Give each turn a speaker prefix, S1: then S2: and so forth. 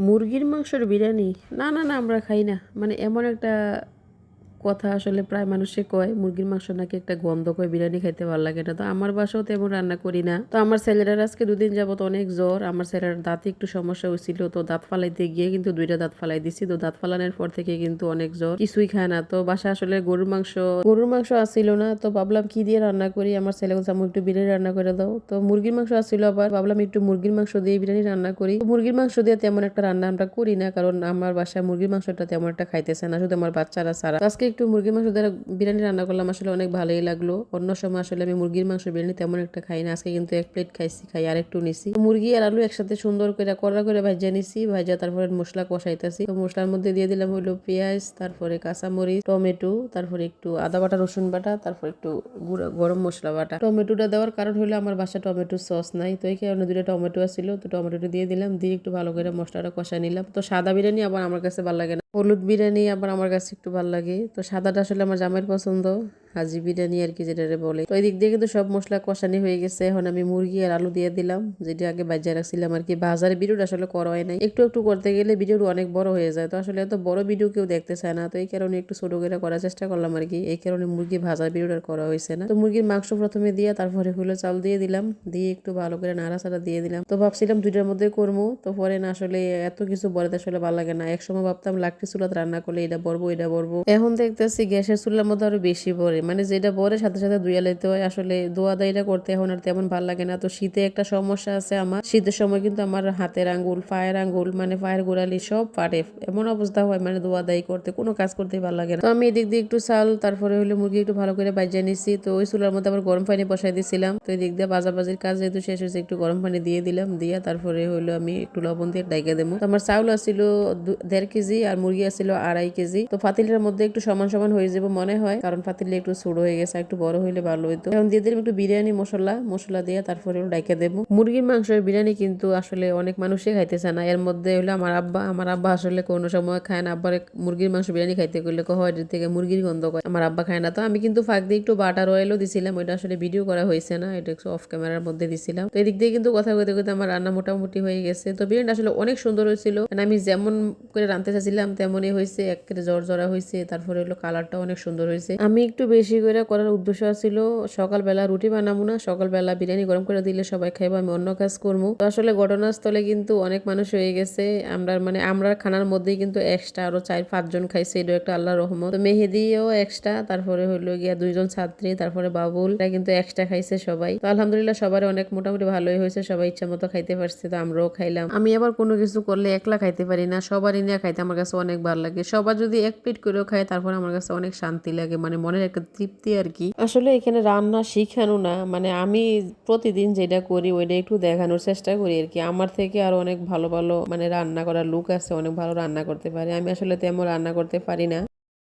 S1: মুরগির মাংসর বিরিয়ানি? না না না আমরা খাই না। মানে এমন একটা কথা আসলে প্রায় মানুষে কয়, মুরগির মাংস নাকি একটা গন্ধ কয়, বিরিয়ানি খাইতে ভালো লাগে না। তো আমার বাসাও তেমন রান্না করি না। তো আমার ছেলেরার আজকে দুদিন যাবত অনেক জ্বর। আমার ছেলের দাঁতে একটু সমস্যা হয়েছিল, তো দাঁত ফালাইতে গিয়ে কিন্তু দুইটা দাঁত ফালাই দিছি। তো দাঁত ফালানোর পর থেকে কিন্তু অনেক জ্বর, কিছুই খায় না। তো বাসা আসলে গরুর মাংস গরুর মাংস আসছিল না। তো ভাবলাম কি দিয়ে রান্না করি? আমার ছেলে বলছে "আম্মু একটু বিরিয়ানি রান্না করে দাও। তো মুরগির মাংস আসছিল আবার। ভাবলাম একটু মুরগির মাংস দিয়ে বিরিয়ানি রান্না করি। মুরগির মাংস দিয়ে তেমন একটা রান্না আমরা করি না, কারণ আমার বাসায় মুরগির মাংসটা তেমন একটা খাইতেছে না, শুধু আমার বাচ্চারা সারা আজকে একটু মুরগির মাংস দিয়ে বিরিয়ানি রান্না করলাম, আসলে অনেক ভালোই লাগল। অন্য সময় আসলে আমি মুরগির মাংস বিরিয়ানি তেমন একটা খাই না। আজকে কিন্তু এক প্লেট খাইছি, খাই আর একটু নিছি। মুরগি আর আলু একসাথে সুন্দর করে কড়া করে ভাজা নিছি, ভাজা তারপরে মশলা কষাইতেছি। তো মশলার মধ্যে দিয়ে দিলাম হলো পেঁয়াজ, তারপরে কাঁচামরিচ, টমেটো, তারপরে একটু আদা বাটা, রসুন বাটা, তারপর একটু গরম মশলা বাটা। টমেটোটা দেওয়ার কারণ হলো আমার বাসা টমেটো সস নাই, তো এই কারণে দুটো টমেটো আছিল। তো টমেটোটা দিয়ে দিলাম, দিয়ে একটু ভালো করে মশলাটা কষাই নিলাম। তো সাদা বিরিয়ানি আবার আমার কাছে ভালো লাগে না। হলুদ বিরিয়ানি আবার আমার কাছে একটু ভালো লাগে। তো সাদাটা আসলে আমার জামাইয়ের পছন্দ। হাজি বিরিয়ানি আর কি যেটা বলে। তো এই দিক দিয়ে কিন্তু সব মশলা কষানি হয়ে গেছে। এখন আমি মুরগি আর আলু দিয়ে দিলাম, যেটা আগে বাজায় রাখছিলাম আর কি। বাজারে ভিডিওটা আসলে করা হয় নাই। একটু একটু করতে গেলে ভিডিওটা অনেক বড় হয়ে যায়। তো আসলে এত বড় ভিডিও কেউ দেখতে চায় না। তো এই কারণে একটু ছোট করে করার চেষ্টা করলাম আর কি। এই কারণে মুরগি ভাজার আর করা হয়েছে না। তো মুরগির মাংস প্রথমে দিয়ে, তারপরে হলো চাল দিয়ে দিলাম। দিয়ে একটু ভালো করে নাড়াচাড়া দিয়ে দিলাম। তো ভাবছিলাম দুইটার মধ্যে করব। তো পরে না আসলে এত কিছু বলতে আসলে ভালো লাগে না। একসময় ভাবতাম লাকড়ি চুলাত রান্না করলে এটা বলব এটা বলব। এখন দেখতেছি গ্যাসের চুলার মধ্যে আরও বেশি পড়ে মানে যেটা পরে সাথে সাথে ধুয়া লাইতে হয় আসলে দোয়া দাইটা করতে এখন আর তেমন ভালো লাগে না। তো শীতে একটা সমস্যা আছে আমার। শীতের সময় কিন্তু আমার হাতের আঙ্গুল, পায়ের আঙ্গুল মানে পায়ের গোড়ালি সব ফাটে। এমন অবস্থা হয় মানে দোয়া দায়ী করতে, কোনো কাজ করতে ভালো লাগে না। তো আমি এদিক দিয়ে একটু চাল, তারপরে হলো মুরগি একটু ভালো করে বাজিয়ে নিছি। তো ওই চুলার মধ্যে আবার গরম পানি বসাই দিয়েছিলাম তো এদিক দিয়ে বাজাবাজির কাজ যেহেতু শেষ হয়েছে, একটু গরম পানি দিয়ে দিলাম। দিয়ে তারপরে হলো আমি একটু লবণ দিয়ে ডাইকে দেবো। তো আমার চাউল আসছিল দেড় কেজি আর মুরগি আসছিল আড়াই কেজি। তো পাতিলের মধ্যে একটু সমান সমান হয়ে যাব মনে হয়। কারণ পাতিলে একটু ছোট হয়ে গেছে একটু বড় হইলে ভালো হইতো। এখন দিয়ে দিলাম একটু বিরিয়ানি, মশলা মশলা দিয়ে তারপরে ডাইকে দেবো। মুরগির মাংসের বিরিয়ানি কিন্তু আসলে অনেক মানুষই খাইতেছে না। এর মধ্যে হলো আমার আব্বা আমার আব্বা আসলে কোনো সময় খায় না। আব্বার মুরগির মাংস বিরিয়ানি খাইতে গেলে হয় এর থেকে মুরগির গন্ধ করে আমার আব্বা খায় না। তো আমি কিন্তু ফাঁক দিয়ে একটু বাটার অয়েলও দিছিলাম, ওইটা আসলে ভিডিও করা হয়েছে না, এটা একটু অফ ক্যামেরার মধ্যে দিছিলাম। তো এদিক দিয়ে কিন্তু কথা কইতে কইতে আমার রান্না মোটামুটি হয়ে গেছে। তো বিরিয়ানি আসলে অনেক সুন্দর হয়েছিল। আমি যেমন করে রাঁধতে চাইছিলাম, তেমনই হয়েছে একেবারে জ্বর জরা হয়েছে তারপরে হলো কালারটা অনেক সুন্দর হয়েছে আমি একটু বেশি করে করার উদ্দেশ্য ছিল সকালবেলা রুটি বানাবো না, সকালবেলা বিরিয়ানি গরম করে দিলে সবাই খাইবো, আমি অন্য কাজ করব। তো আসলে ঘটনাস্থলে কিন্তু অনেক মানুষ হয়ে গেছে, আমরা মানে আমরা খানার মধ্যেই কিন্তু এক্সট্রা আরও চার পাঁচজন খাইছে এটা একটা আল্লাহ রহমত। তো মেহেদিও এক্সট্রা তারপরে হইল গিয়া দুইজন ছাত্রী, তারপরে বাবুল এটা কিন্তু এক্সট্রা খাইছে সবাই। তো আলহামদুলিল্লাহ সবার অনেক মোটামুটি ভালোই হয়েছে, সবাই ইচ্ছা মতো খাইতে পারছে, তো আমরাও খাইলাম। আমি আবার কোনো কিছু করলে একলা খাইতে পারি না, সবারই নিয়ে খাইতে আমার কাছে অনেক ভালো লাগে। সবার যদি এক প্লেট করেও খায়, তারপর আমার কাছে অনেক শান্তি লাগে মানে মনের একটা তৃপ্তি আর কি। আসলে এখানে রান্না শিখানো না মানে আমি প্রতিদিন যেটা করি ওইটা একটু দেখানোর চেষ্টা করি আর কি। আমার থেকে আর অনেক ভালো ভালো মানে রান্না করার লুক আছে, অনেক ভালো রান্না করতে পারে। আমি আসলে তেমন রান্না করতে পারি না।